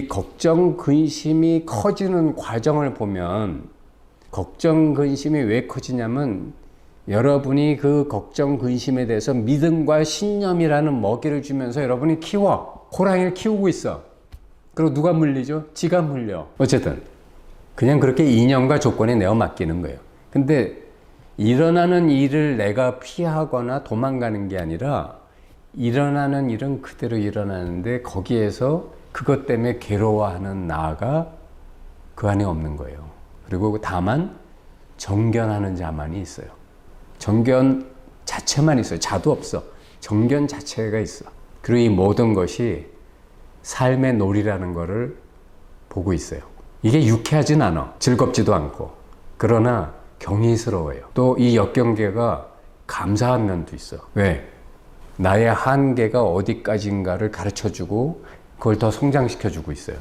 이 걱정 근심이 커지는 과정을 보면 걱정 근심이 왜 커지냐면 여러분이 그 걱정 근심에 대해서 믿음과 신념이라는 먹이를 주면서 여러분이 키워 호랑이를 키우고 있어. 그리고 누가 물리죠? 지가 물려. 어쨌든 그냥 그렇게 인연과 조건에 내어 맡기는 거예요. 근데 일어나는 일을 내가 피하거나 도망가는 게 아니라 일어나는 일은 그대로 일어나는데 거기에서 그것 때문에 괴로워하는 나가 그 안에 없는 거예요. 그리고 다만 정견하는 자만이 있어요. 정견 자체만 있어요. 자도 없어. 정견 자체가 있어. 그리고 이 모든 것이 삶의 놀이라는 것을 보고 있어요. 이게 유쾌하진 않아. 즐겁지도 않고. 그러나 경이스러워요. 또 이 역경계가 감사한 면도 있어. 왜? 나의 한계가 어디까지인가를 가르쳐 주고 그걸 더 성장시켜 주고 있어요.